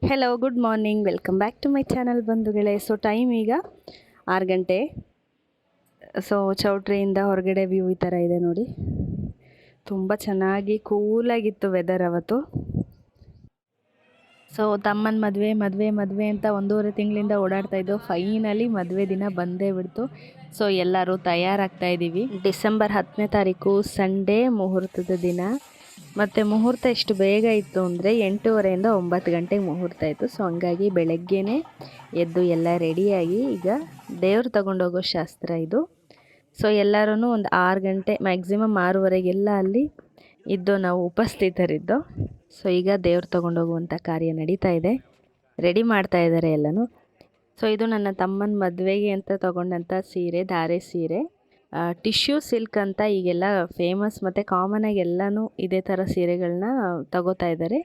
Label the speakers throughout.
Speaker 1: Hello good morning welcome back to my channel ಬಂಧುಗಳೇ. So time ಈಗ ಆರು ಗಂಟೆ. ಸೊ ಚೌಟ್ರಿಯಿಂದ ಹೊರಗಡೆ ವ್ಯೂ ಈ ಥರ ಇದೆ ನೋಡಿ. ತುಂಬ ಚೆನ್ನಾಗಿ ಕೂಲಾಗಿತ್ತು ವೆದರ್ ಅವತ್ತು. ಸೊ ತಮ್ಮನ ಮದುವೆ ಮದುವೆ ಮದುವೆ ಅಂತ ಒಂದೂವರೆ ತಿಂಗಳಿಂದ ಓಡಾಡ್ತಾ ಇದ್ದು ಫೈನಲಿ ಮದುವೆ ದಿನ ಬಂದೇ ಬಿಡ್ತು. ಸೊ ಎಲ್ಲರೂ ತಯಾರಾಗ್ತಾ ಇದ್ದೀವಿ ಡಿಸೆಂಬರ್ ಹತ್ತನೇ ತಾರೀಕು ಸಂಡೇ ಮುಹೂರ್ತದ ದಿನ. ಮತ್ತು ಮುಹೂರ್ತ ಎಷ್ಟು ಬೇಗ ಇತ್ತು ಅಂದರೆ ಎಂಟೂವರೆಯಿಂದ ಒಂಬತ್ತು ಗಂಟೆಗೆ ಮುಹೂರ್ತ ಇತ್ತು. ಸೊ ಹಂಗಾಗಿ ಬೆಳಗ್ಗೆನೇ ಎದ್ದು ಎಲ್ಲ ರೆಡಿಯಾಗಿ ಈಗ ದೇವ್ರು ತಗೊಂಡೋಗೋ ಶಾಸ್ತ್ರ ಇದು. ಸೊ ಎಲ್ಲರೂ ಒಂದು ಆರು ಗಂಟೆ ಮ್ಯಾಕ್ಸಿಮಮ್ ಆರೂವರೆಗೆಲ್ಲ ಅಲ್ಲಿ ಇದ್ದು ನಾವು ಉಪಸ್ಥಿತರಿದ್ದು. ಸೊ ಈಗ ದೇವ್ರು ತಗೊಂಡೋಗುವಂಥ ಕಾರ್ಯ ನಡೀತಾ ಇದೆ. ರೆಡಿ ಮಾಡ್ತಾ ಇದ್ದಾರೆ ಎಲ್ಲನೂ. ಸೊ ಇದು ನನ್ನ ತಮ್ಮನ ಮದುವೆಗೆ ಅಂತ ತಗೊಂಡಂಥ ಸೀರೆ, ಧಾರೆ ಸೀರೆ. ಟಿಶ್ಯೂ ಸಿಲ್ಕ್ ಅಂತ ಈಗೆಲ್ಲ ಫೇಮಸ್ ಮತ್ತು ಕಾಮನಾಗಿ ಎಲ್ಲನೂ ಇದೇ ಥರ ಸೀರೆಗಳನ್ನ ತಗೋತಾ ಇದ್ದಾರೆ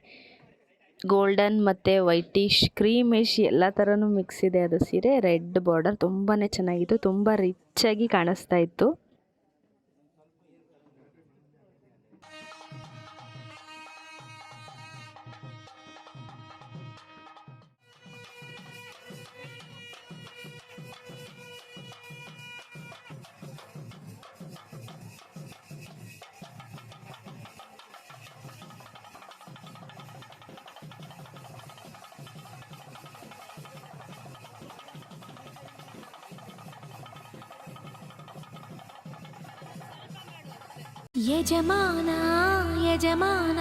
Speaker 1: ಗೋಲ್ಡನ್ ಮತ್ತು ವೈಟಿಶ್ ಕ್ರೀಮಿಶ್ ಎಲ್ಲ ಥರನೂ ಮಿಕ್ಸ್ ಇದೆ ಅದು ಸೀರೆ. ರೆಡ್ ಬಾರ್ಡರ್ ತುಂಬಾ ಚೆನ್ನಾಗಿತ್ತು. ತುಂಬ ರಿಚ್ಚಾಗಿ ಕಾಣಿಸ್ತಾ ಇತ್ತು.
Speaker 2: ಯಜಮಾನ ಯಜಮಾನ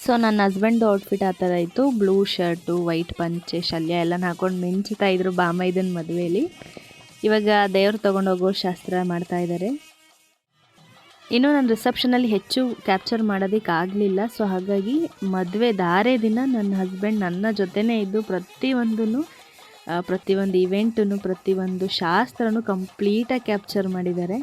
Speaker 1: ಸೊ ನನ್ನ ಹಸ್ಬೆಂಡ್ ಔಟ್ಫಿಟ್ ಆ ಥರ ಇತ್ತು. ಬ್ಲೂ ಶರ್ಟು ವೈಟ್ ಪಂಚೆ, ಶಲ್ಯ ಎಲ್ಲ ಹಾಕೊಂಡು ಮಿಂಚ್ತಾ ಇದ್ರು ಬಾಮೈದನ ಮದುವೆಯಲ್ಲಿ ಇವಾಗ ದೇವ್ರು ಹೋಗೋ ಶಾಸ್ತ್ರ ಮಾಡ್ತಾ ಇದ್ದಾರೆ ಇನ್ನು ನನ್ನ ರಿಸೆಪ್ಷನಲ್ಲಿ ಹೆಚ್ಚು ಕ್ಯಾಪ್ಚರ್ ಮಾಡೋದಕ್ಕೆ ಆಗಲಿಲ್ಲ ಸೊ ಹಾಗಾಗಿ ಮದುವೆ ಧಾರೆ ದಿನ ನನ್ನ ಹಸ್ಬೆಂಡ್ ನನ್ನ ಜೊತೆನೇ ಇದ್ದು ಪ್ರತಿಯೊಂದೂ ಪ್ರತಿಯೊಂದು ಇವೆಂಟನ್ನು ಪ್ರತಿಯೊಂದು ಶಾಸ್ತ್ರನು ಕಂಪ್ಲೀಟಾಗಿ ಕ್ಯಾಪ್ಚರ್ ಮಾಡಿದ್ದಾರೆ.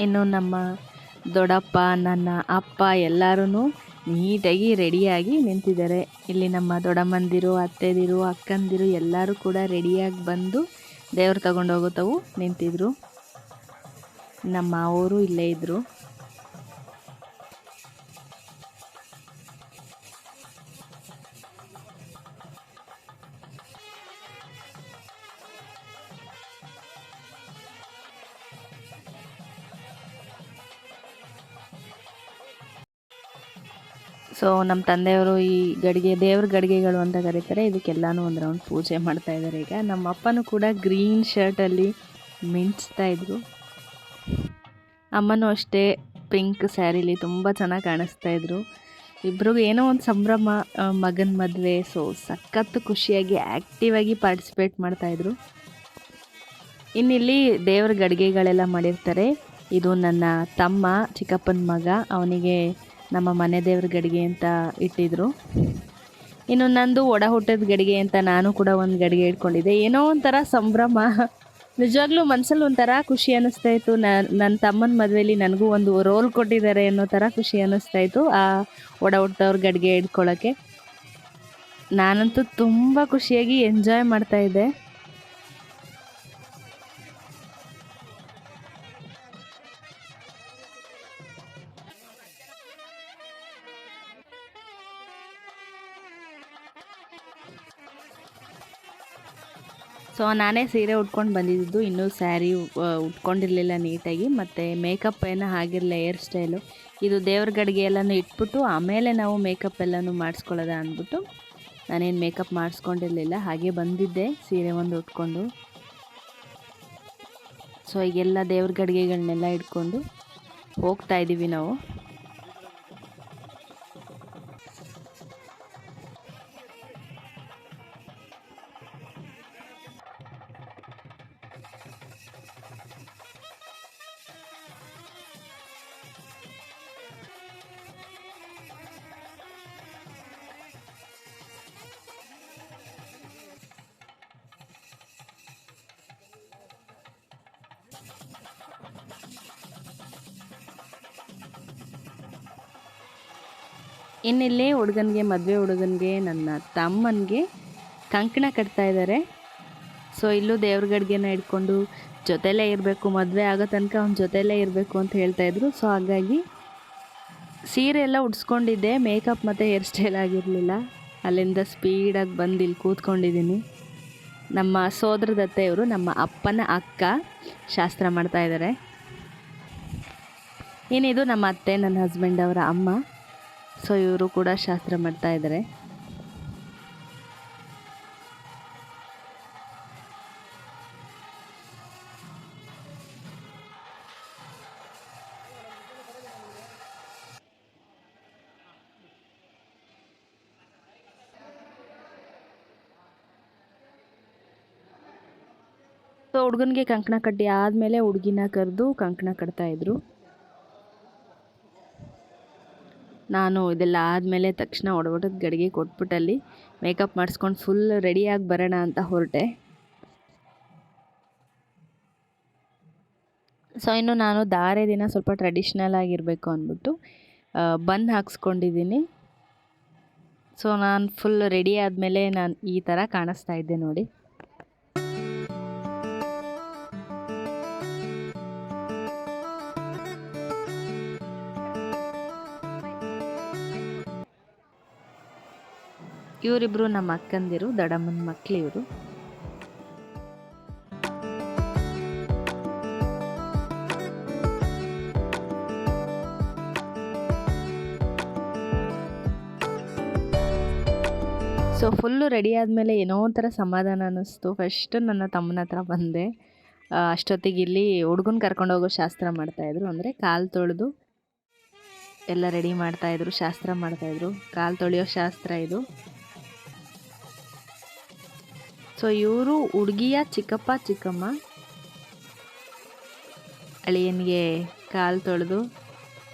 Speaker 1: ಇನ್ನು ನಮ್ಮ ದೊಡ್ಡಪ್ಪ ನನ್ನ ಅಪ್ಪ ಎಲ್ಲರೂ ನೀಟಾಗಿ ರೆಡಿಯಾಗಿ ನಿಂತಿದ್ದಾರೆ. ಇಲ್ಲಿ ನಮ್ಮ ದೊಡ್ಡಮ್ಮಂದಿರು, ಅತ್ತೆದಿರು, ಅಕ್ಕಂದಿರು ಎಲ್ಲರೂ ಕೂಡ ರೆಡಿಯಾಗಿ ಬಂದು ದೇವ್ರು ತಗೊಂಡೋಗುತ್ತವು ನಿಂತಿದ್ರು. ನಮ್ಮ ಅವರು ಇಲ್ಲೇ ಇದ್ದರು ಸೊ ನಮ್ಮ ತಂದೆಯವರು ಈ ಗಡಿಗೆ, ದೇವ್ರ ಗಡಿಗೆಗಳು ಅಂತ ಕರೀತಾರೆ. ಇದಕ್ಕೆಲ್ಲಾನು ಒಂದು ರೌಂಡ್ ಪೂಜೆ ಮಾಡ್ತಾ ಇದ್ದಾರೆ ಈಗ. ನಮ್ಮ ಅಪ್ಪನೂ ಕೂಡ ಗ್ರೀನ್ ಶರ್ಟಲ್ಲಿ ಮಿಂಚ್ತಾ ಇದ್ರು. ಅಮ್ಮನೂ ಅಷ್ಟೇ ಪಿಂಕ್ ಸ್ಯಾರಿಲಿ ತುಂಬ ಚೆನ್ನಾಗಿ ಕಾಣಿಸ್ತಾ ಇದ್ರು. ಇಬ್ರಿಗೂ ಏನೋ ಒಂದು ಸಂಭ್ರಮ ಮಗನ ಮದುವೆ. ಸೊ ಸಖತ್ತು ಖುಷಿಯಾಗಿ ಆ್ಯಕ್ಟಿವ್ ಆಗಿ ಪಾರ್ಟಿಸಿಪೇಟ್ ಮಾಡ್ತಾಯಿದ್ರು ಇನ್ನಿಲ್ಲಿ ದೇವ್ರ ಗಡಿಗೆಗಳೆಲ್ಲ ಮಾಡಿರ್ತಾರೆ. ಇದು ನನ್ನ ತಮ್ಮ ಚಿಕ್ಕಪ್ಪನ ಮಗ. ಅವನಿಗೆ ನಮ್ಮ ಮನೆ ದೇವ್ರ ಗಡಿಗೆ ಅಂತ ಇಟ್ಟಿದ್ರು. ಇನ್ನು ನಂದು ಒಡ ಹುಟ್ಟದ ಗಡಿಗೆ ಅಂತ ನಾನು ಕೂಡ ಒಂದು ಗಡಿಗೆ ಇಟ್ಕೊಂಡಿದ್ದೆ. ಏನೋ ಒಂಥರ ಸಂಭ್ರಮ. ನಿಜವಾಗ್ಲೂ ಮನಸ್ಸಲ್ಲಿ ಒಂಥರ ಖುಷಿ ಅನ್ನಿಸ್ತಾ ಇತ್ತು. ನನ್ನ ತಮ್ಮನ ಮದುವೆಯಲ್ಲಿ ನನಗೂ ಒಂದು ರೋಲ್ ಕೊಟ್ಟಿದ್ದಾರೆ ಅನ್ನೋ ಥರ ಖುಷಿ ಅನ್ನಿಸ್ತಾ ಇತ್ತು ಆ ಒಡ ಹುಟ್ಟವ್ರ ಗಡಿಗೆ ಇಟ್ಕೊಳ್ಳೋಕ್ಕೆ ನಾನಂತೂ ತುಂಬ ಖುಷಿಯಾಗಿ ಎಂಜಾಯ್ ಮಾಡ್ತಾ ನಾನೇ ಸೀರೆ ಉಟ್ಕೊಂಡು ಬಂದಿದ್ದು. ಇನ್ನೂ ಸ್ಯಾರಿ ಉಟ್ಕೊಂಡಿರಲಿಲ್ಲ ನೀಟಾಗಿ. ಮತ್ತು ಮೇಕಪ್ ಏನೋ ಆಗಿರಲಿಲ್ಲ ಹೇರ್ ಸ್ಟೈಲು ಇದು ದೇವ್ರ ಗಡಿಗೆ ಎಲ್ಲನೂ ಇಟ್ಬಿಟ್ಟು, ಆಮೇಲೆ ನಾವು ಮೇಕಪ್ ಎಲ್ಲನೂ ಮಾಡಿಸ್ಕೊಳ್ಳೋದ ಅಂದ್ಬಿಟ್ಟು, ನಾನೇನು ಮೇಕಪ್ ಮಾಡಿಸ್ಕೊಂಡಿರಲಿಲ್ಲ. ಹಾಗೆ ಬಂದಿದ್ದೆ, ಸೀರೆ ಒಂದು ಉಟ್ಕೊಂಡು. ಸೊ ಈಗೆಲ್ಲ ದೇವ್ರ ಗಡಿಗೆಗಳನ್ನೆಲ್ಲ ಇಟ್ಕೊಂಡು ಹೋಗ್ತಾ ಇದ್ದೀವಿ ನಾವು. ಇನ್ನಿಲ್ಲಿ ಹುಡುಗನಿಗೆ, ಮದುವೆ ಹುಡುಗನಿಗೆ, ನನ್ನ ತಮ್ಮನಿಗೆ ಕಂಕಣ ಕಟ್ತಾ ಇದ್ದಾರೆ ಸೊ ಇಲ್ಲೂ ದೇವ್ರ ಗಡ್ಗೆನ ಇಟ್ಕೊಂಡು ಜೊತೆಲೇ ಇರಬೇಕು, ಮದುವೆ ಆಗೋ ತನಕ ಅವ್ನ ಜೊತೆಲೇ ಇರಬೇಕು ಅಂತ ಹೇಳ್ತಾ ಇದ್ರು. ಸೊ ಹಾಗಾಗಿ ಸೀರೆ ಎಲ್ಲ ಉಡ್ಸ್ಕೊಂಡಿದ್ದೆ ಮೇಕಪ್ ಮತ್ತು ಹೇರ್ ಸ್ಟೈಲ್ ಆಗಿರಲಿಲ್ಲ. ಅಲ್ಲಿಂದ ಸ್ಪೀಡಾಗಿ ಬಂದು ಇಲ್ಲಿ ಕೂತ್ಕೊಂಡಿದ್ದೀನಿ ನಮ್ಮ ಸೋದರದತ್ತೆ ಇವರು ನಮ್ಮ ಅಪ್ಪನ ಅಕ್ಕ ಶಾಸ್ತ್ರ ಮಾಡ್ತಾಯಿದ್ದಾರೆ ಏನಿದು, ನಮ್ಮ ಅತ್ತೆ, ನನ್ನ ಹಸ್ಬೆಂಡ್ ಅವರ ಅಮ್ಮ. ಸೊ ಇವರು ಕೂಡ ಶಾಸ್ತ್ರ ಮಾಡ್ತಾ ಇದ್ದಾರೆ. ಸೊ ಹುಡುಗನಿಗೆ ಕಂಕಣ ಕಟ್ಟಿ ಆದಮೇಲೆ ಹುಡುಗಿನ ಕರೆದು ಕಂಕಣ ಕಟ್ತಾ ಇದ್ರು. ನಾನು ಇದೆಲ್ಲ ಆದಮೇಲೆ ತಕ್ಷಣ ಒಡಗೊಟ್ಟದ ಗಡಿಗೆ ಕೊಟ್ಬಿಟ್ಟಲ್ಲಿ ಮೇಕಪ್ ಮಾಡಿಸ್ಕೊಂಡು ಫುಲ್ ರೆಡಿಯಾಗಿ ಬರೋಣ ಅಂತ ಹೊರಟೆ. ಸೊ ಇನ್ನು ನಾನು ಧಾರೆ ದಿನ ಸ್ವಲ್ಪ ಟ್ರೆಡಿಷ್ನಲ್ ಆಗಿರಬೇಕು ಅಂದ್ಬಿಟ್ಟು ಬನ್ ಹಾಕ್ಸ್ಕೊಂಡಿದ್ದೀನಿ. ಸೊ ನಾನು ಫುಲ್ ರೆಡಿ ಆದಮೇಲೆ ನಾನು ಈ ಥರ ಕಾಣಿಸ್ತಾ ಇದ್ದೆ ನೋಡಿ. ಇವರಿಬ್ರು ನಮ್ಮ ಅಕ್ಕಂದಿರು, ದಡಮ್ಮನ ಮಕ್ಕಳು ಇವರು. ಸೊ ಫುಲ್ಲು ರೆಡಿ ಆದಮೇಲೆ ಏನೋ ಒಂಥರ ಸಮಾಧಾನ ಅನ್ನಿಸ್ತು. ಫಸ್ಟ್ ನನ್ನ ತಮ್ಮನ ಹತ್ರ ಬಂದೆ. ಅಷ್ಟೊತ್ತಿಗೆ ಇಲ್ಲಿ ಹುಡುಗನ ಕರ್ಕೊಂಡೋಗೋ ಶಾಸ್ತ್ರ ಮಾಡ್ತಾಯಿದ್ರು ಅಂದರೆ ಕಾಲು ತೊಳೆದು ಎಲ್ಲ ರೆಡಿ ಮಾಡ್ತಾಯಿದ್ರು ಶಾಸ್ತ್ರ ಮಾಡ್ತಾಯಿದ್ರು ಕಾಲು ತೊಳೆಯೋ ಶಾಸ್ತ್ರ ಇದು. ಸೊ ಇವರು ಹುಡುಗಿಯ ಚಿಕ್ಕಪ್ಪ, ಚಿಕ್ಕಮ್ಮ. ಅಳಿಯನಿಗೆ ಕಾಲು ತೊಳೆದು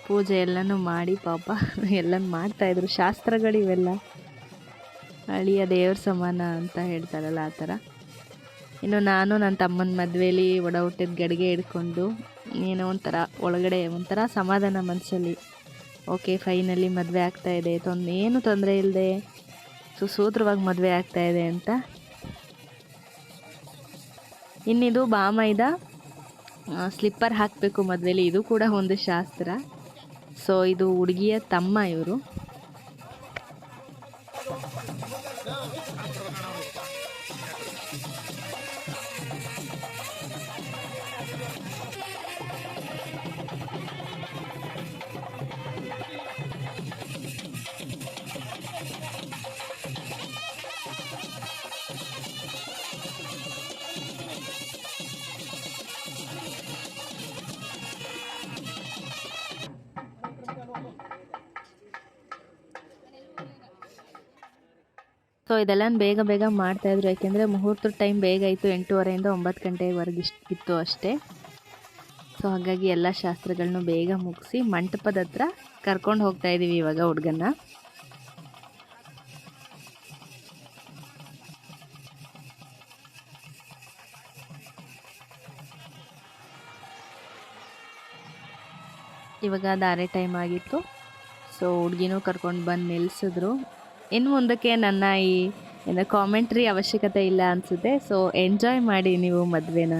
Speaker 1: ಪೂಜೆ ಎಲ್ಲನೂ ಮಾಡಿ ಪಾಪ ಎಲ್ಲನೂ ಮಾಡ್ತಾಯಿದ್ರು ಶಾಸ್ತ್ರಗಳಿವೆಲ್ಲ ಅಳಿಯ ದೇವ್ರ ಸಮಾನ ಅಂತ ಹೇಳ್ತಾರಲ್ಲ ಆ ಥರ. ಇನ್ನು ನಾನು ನನ್ನ ತಮ್ಮನ ಮದುವೆಯಲ್ಲಿ ಒಡ ಹುಟ್ಟಿದ ಗಡಿಗೆ ಹಿಡ್ಕೊಂಡು ಏನೋ ಒಂಥರ ಒಳಗಡೆ ಒಂಥರ ಸಮಾಧಾನ ಮನಸ್ಸಲ್ಲಿ ಓಕೆ, ಫೈನಲಿ ಮದುವೆ ಆಗ್ತಾಯಿದೆ ಇದೆ. ತೊಂದ್, ಏನು ತೊಂದರೆ ಇಲ್ಲದೆ ಸುಸೂತ್ರವಾಗಿ ಮದುವೆ ಆಗ್ತಾಯಿದೆ ಅಂತ ಇನ್ನಿದು ಬಾಮೈದ ಸ್ಲಿಪ್ಪರ್ ಹಾಕಬೇಕು ಮದುವೆಲಿ. ಇದು ಕೂಡ ಒಂದು ಶಾಸ್ತ್ರ. ಸೊ ಇದು ಹುಡುಗಿಯ ತಮ್ಮ ಇವರು. ಸೊ ಇದೆಲ್ಲ ಬೇಗ ಬೇಗ ಮಾಡ್ತಾಯಿದ್ರು ಯಾಕೆಂದರೆ ಮುಹೂರ್ತದ ಟೈಮ್ ಬೇಗ ಇತ್ತು ಎಂಟೂವರೆಯಿಂದ ಒಂಬತ್ತು ಗಂಟೆವರೆಗೆ ಇತ್ತು ಅಷ್ಟೇ. ಸೊ ಹಾಗಾಗಿ ಎಲ್ಲ ಶಾಸ್ತ್ರಗಳನ್ನೂ ಬೇಗ ಮುಗಿಸಿ ಮಂಟಪದ ಹತ್ರ ಕರ್ಕೊಂಡು ಹೋಗ್ತಾ ಇದ್ದೀವಿ ಇವಾಗ ಹುಡುಗನ ಇವಾಗ ದಾರೆ ಟೈಮ್ ಆಗಿತ್ತು. ಸೊ ಹುಡುಗಿನೂ ಕರ್ಕೊಂಡು ಬಂದು ನಿಲ್ಲಿಸಿದ್ರು ಇನ್ನು ಮುಂದಕ್ಕೆ ನನ್ನ ಈ ಏನು ಕಾಮೆಂಟ್ರಿ ಅವಶ್ಯಕತೆ ಇಲ್ಲ ಅನಿಸುತ್ತೆ. ಸೊ ಎಂಜಾಯ್ ಮಾಡಿ ನೀವು ಮದುವೆನ.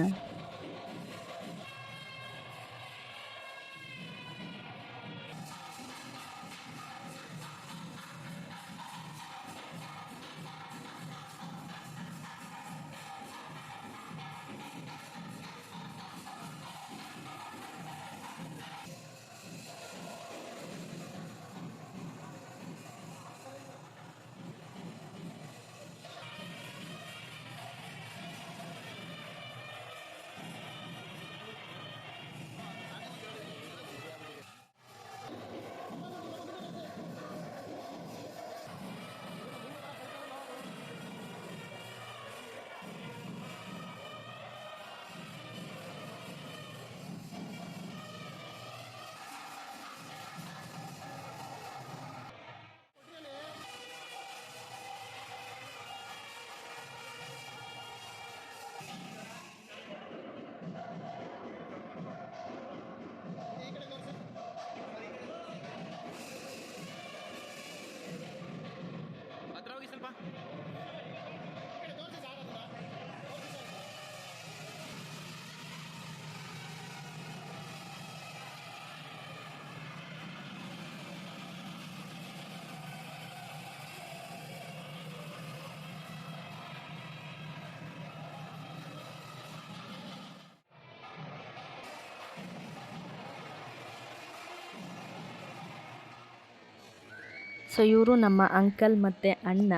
Speaker 1: ಸೊ ಇವರು ನಮ್ಮ ಅಂಕಲ್ ಮತ್ತು ಅಣ್ಣ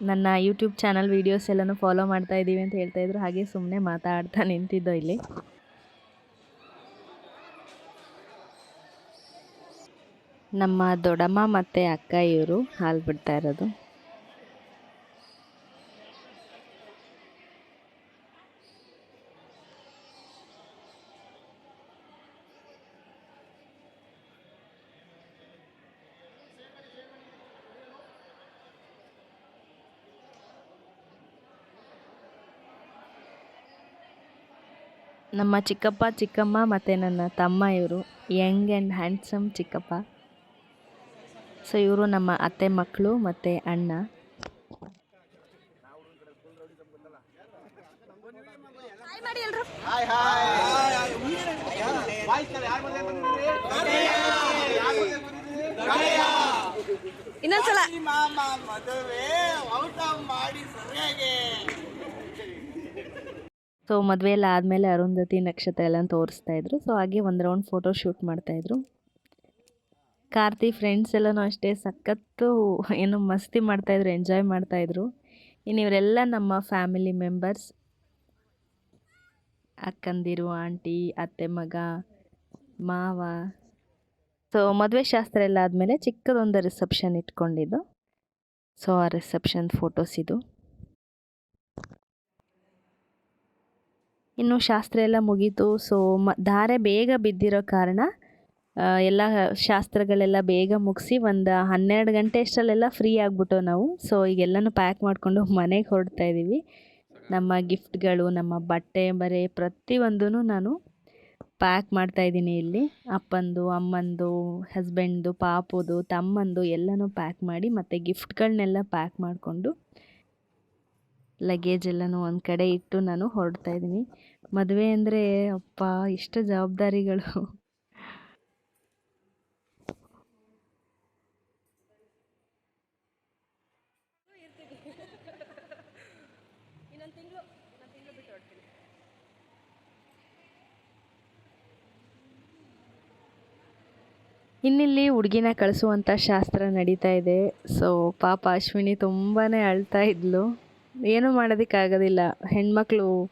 Speaker 1: ನನ್ನ ಯೂಟ್ಯೂಬ್ ಚಾನಲ್ ವೀಡಿಯೋಸ್ ಎಲ್ಲನೂ ಫಾಲೋ ಮಾಡ್ತಾ ಇದ್ದೀವಿ ಅಂತ ಹೇಳ್ತಾ ಇದ್ರು. ಹಾಗೆ ಸುಮ್ಮನೆ ಮಾತಾಡ್ತಾ ನಿಂತಿದ್ದೋ ಇಲ್ಲಿ. ನಮ್ಮ ದೊಡ್ಡಮ್ಮ ಮತ್ತು ಅಕ್ಕ ಇವರು ಹಾಲು ಬಿಡ್ತಾ ಇರೋದು. ನಮ್ಮ ಚಿಕ್ಕಪ್ಪ ಚಿಕ್ಕಮ್ಮ ಮತ್ತು ನನ್ನ ತಮ್ಮ ಇವರು. ಯಂಗ್ ಆ್ಯಂಡ್ ಹ್ಯಾಂಡ್ಸಮ್ ಚಿಕ್ಕಪ್ಪ. ಸೊ ಇವರು ನಮ್ಮ ಅತ್ತೆ ಮಕ್ಕಳು ಮತ್ತು ಅಣ್ಣ.
Speaker 2: ಇನ್ನೊಂದ್ಸಲ
Speaker 3: ಮಾಮ ಮದುವೆ ಔಟ ಮಾಡಿ ಸರಿಯಾಗಿ
Speaker 1: ಸೊ ಮದುವೆ ಎಲ್ಲ ಆದಮೇಲೆ ಅರುಂಧತಿ ನಕ್ಷತ್ರ ಎಲ್ಲ ತೋರಿಸ್ತಾ ಇದ್ರು. ಸೊ ಹಾಗೆ ಒಂದು ರೌಂಡ್ ಫೋಟೋ ಶೂಟ್ ಮಾಡ್ತಾಯಿದ್ರು ಕಾರ್ತಿ ಫ್ರೆಂಡ್ಸ್ ಎಲ್ಲನೂ ಅಷ್ಟೇ ಸಖತ್ತು ಏನೋ ಮಸ್ತಿ ಮಾಡ್ತಾಯಿದ್ರು ಎಂಜಾಯ್ ಮಾಡ್ತಾಯಿದ್ರು ಇನ್ನು ಇವರೆಲ್ಲ ನಮ್ಮ ಫ್ಯಾಮಿಲಿ ಮೆಂಬರ್ಸ್ ಅಕ್ಕಂದಿರು ಆಂಟಿ ಅತ್ತೆ, ಮಗ, ಮಾವ. ಸೊ ಮದುವೆ ಶಾಸ್ತ್ರ ಎಲ್ಲ ಆದಮೇಲೆ ಚಿಕ್ಕದೊಂದು ರಿಸೆಪ್ಷನ್ ಇಟ್ಕೊಂಡಿದ್ದು. ಸೊ ಆ ರಿಸೆಪ್ಷನ್ ಫೋಟೋಸ್ ಇದು. ಇನ್ನು ಶಾಸ್ತ್ರ ಎಲ್ಲ ಮುಗೀತು. ಸೊ ಮ, ಧಾರೆ ಬೇಗ ಬಿದ್ದಿರೋ ಕಾರಣ ಎಲ್ಲ ಶಾಸ್ತ್ರಗಳೆಲ್ಲ ಬೇಗ ಮುಗಿಸಿ ಒಂದು ಹನ್ನೆರಡು ಗಂಟೆ ಅಷ್ಟರಲ್ಲೆಲ್ಲ ಫ್ರೀ ಆಗಿಬಿಟ್ಟು ನಾವು. ಸೊ ಈಗೆಲ್ಲನೂ ಪ್ಯಾಕ್ ಮಾಡಿಕೊಂಡು ಮನೆಗೆ ಹೊರಡ್ತಾ ಇದ್ದೀವಿ ನಮ್ಮ ಗಿಫ್ಟ್ಗಳು ನಮ್ಮ ಬಟ್ಟೆ ಬರೆ ಪ್ರತಿಯೊಂದೂ ನಾನು ಪ್ಯಾಕ್ ಮಾಡ್ತಾ ಇದ್ದೀನಿ ಇಲ್ಲಿ. ಅಪ್ಪಂದು, ಅಮ್ಮಂದು ಹಸ್ಬೆಂಡ್ದು ಪಾಪುದು, ತಮ್ಮಂದು ಎಲ್ಲನೂ ಪ್ಯಾಕ್ ಮಾಡಿ ಮತ್ತು ಗಿಫ್ಟ್ಗಳನ್ನೆಲ್ಲ ಪ್ಯಾಕ್ ಮಾಡಿಕೊಂಡು ಲಗೇಜ್ ಎಲ್ಲನೂ ಒಂದು ಕಡೆ ಇಟ್ಟು ನಾನು ಹೊರಡ್ತಾ ಇದ್ದೀನಿ. ಮದುವೆ ಅಂದರೆ ಅಪ್ಪ, ಇಷ್ಟು ಜವಾಬ್ದಾರಿಗಳು. ಇನ್ನಿಲ್ಲಿ ಹುಡುಗಿನ ಕಳಿಸುವಂಥ ಶಾಸ್ತ್ರ ನಡೀತಾ ಇದೆ. ಸೊ ಪಾಪ ಅಶ್ವಿನಿ ತುಂಬಾ ಅಳ್ತಾ ಇದ್ಲು. ಏನೂ ಮಾಡೋದಕ್ಕಾಗೋದಿಲ್ಲ. ಹೆಣ್ಮಕ್ಳು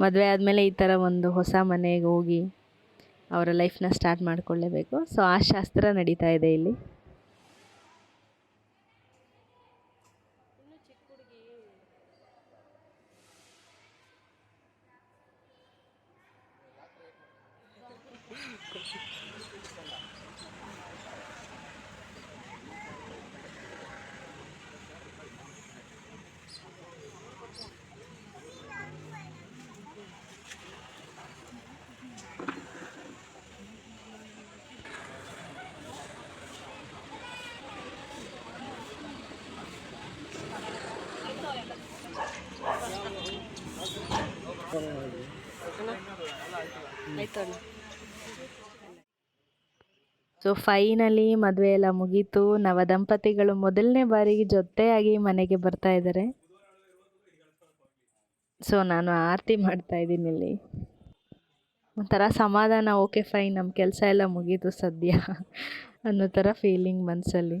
Speaker 1: ಮದುವೆ ಆದಮೇಲೆ ಈ ಥರ ಒಂದು ಹೊಸ ಮನೆಗೆ ಹೋಗಿ ಅವರ ಲೈಫ್ನ ಸ್ಟಾರ್ಟ್ ಮಾಡಿಕೊಳ್ಳೇಬೇಕು. ಸೊ ಆ ಶಾಸ್ತ್ರ ನಡೀತಾ ಇದೆ ಇಲ್ಲಿ. ಸೊ ಫೈನಲಿ ಮದುವೆ ಎಲ್ಲ ಮುಗೀತು. ನವ ದಂಪತಿಗಳು ಮೊದಲನೇ ಬಾರಿಗೆ ಜೊತೆಯಾಗಿ ಮನೆಗೆ ಬರ್ತಾ ಇದ್ದಾರೆ. ಸೊ ನಾನು ಆರತಿ ಮಾಡ್ತಾ ಇದ್ದೀನಿ ಇಲ್ಲಿ. ಒಂಥರ ಸಮಾಧಾನ ಓಕೆ ಫೈನ್ ನಮ್ಮ ಕೆಲಸ ಎಲ್ಲ ಮುಗೀತು ಸದ್ಯ ಅನ್ನೋ ಥರ ಫೀಲಿಂಗ್ ಮನಸ್ಸಲ್ಲಿ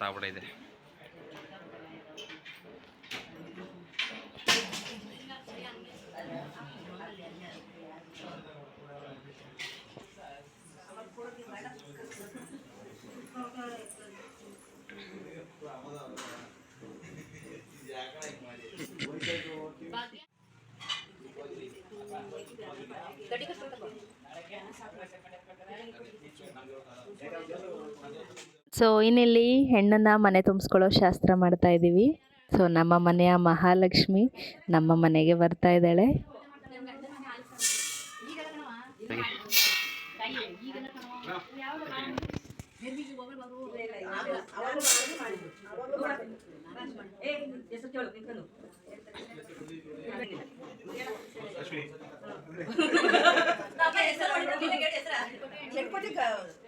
Speaker 4: ತಾವಡ ಇದೆ
Speaker 1: ಸೊ ಇನ್ನಿಲ್ಲಿ ಹೆಣ್ಣನ್ನು ಮನೆ ತುಂಬಿಸ್ಕೊಳ್ಳೋ ಶಾಸ್ತ್ರ ಮಾಡ್ತಾ ಇದ್ದೀವಿ. ಸೊ ನಮ್ಮ ಮನೆಯ ಮಹಾಲಕ್ಷ್ಮಿ ನಮ್ಮ ಮನೆಗೆ ಬರ್ತಾ ಇದ್ದಾಳೆ.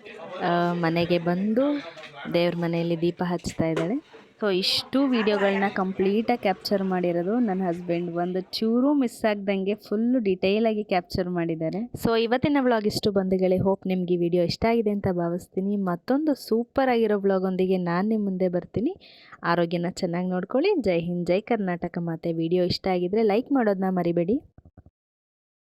Speaker 1: ಮನೆಗೆ ಬಂದು ದೇವ್ರ ಮನೆಯಲ್ಲಿ ದೀಪ ಹಚ್ತಾ ಇದ್ದಾಳೆ. ಸೊ ಇಷ್ಟು ವೀಡಿಯೋಗಳನ್ನ ಕಂಪ್ಲೀಟಾಗಿ ಕ್ಯಾಪ್ಚರ್ ಮಾಡಿರೋದು ನನ್ನ ಹಸ್ಬೆಂಡ್ ಒಂದು ಚೂರು ಮಿಸ್ ಆಗ್ದಂಗೆ ಫುಲ್ಲು ಡಿಟೇಲಾಗಿ ಕ್ಯಾಪ್ಚರ್ ಮಾಡಿದ್ದಾರೆ. ಸೊ ಇವತ್ತಿನ ವ್ಲಾಗ್ ಇಷ್ಟು ಬಂಧುಗಳೇ ಹೋಪ್ ನಿಮ್ಗೆ ಈ ವಿಡಿಯೋ ಇಷ್ಟ ಆಗಿದೆ ಅಂತ ಭಾವಿಸ್ತೀನಿ. ಮತ್ತೊಂದು ಸೂಪರ್ ಆಗಿರೋ ವ್ಲಾಗೊಂದಿಗೆ ನಾನು ನಿಮ್ಮ ಮುಂದೆ ಬರ್ತೀನಿ. ಆರೋಗ್ಯನ ಚೆನ್ನಾಗಿ ನೋಡ್ಕೊಳ್ಳಿ. ಜೈ ಹಿಂದ್, ಜೈ ಕರ್ನಾಟಕ ಮಾತೆ. ವಿಡಿಯೋ ಇಷ್ಟ ಆಗಿದ್ರೆ ಲೈಕ್ ಮಾಡೋದನ್ನ ಮರಿಬೇಡಿ.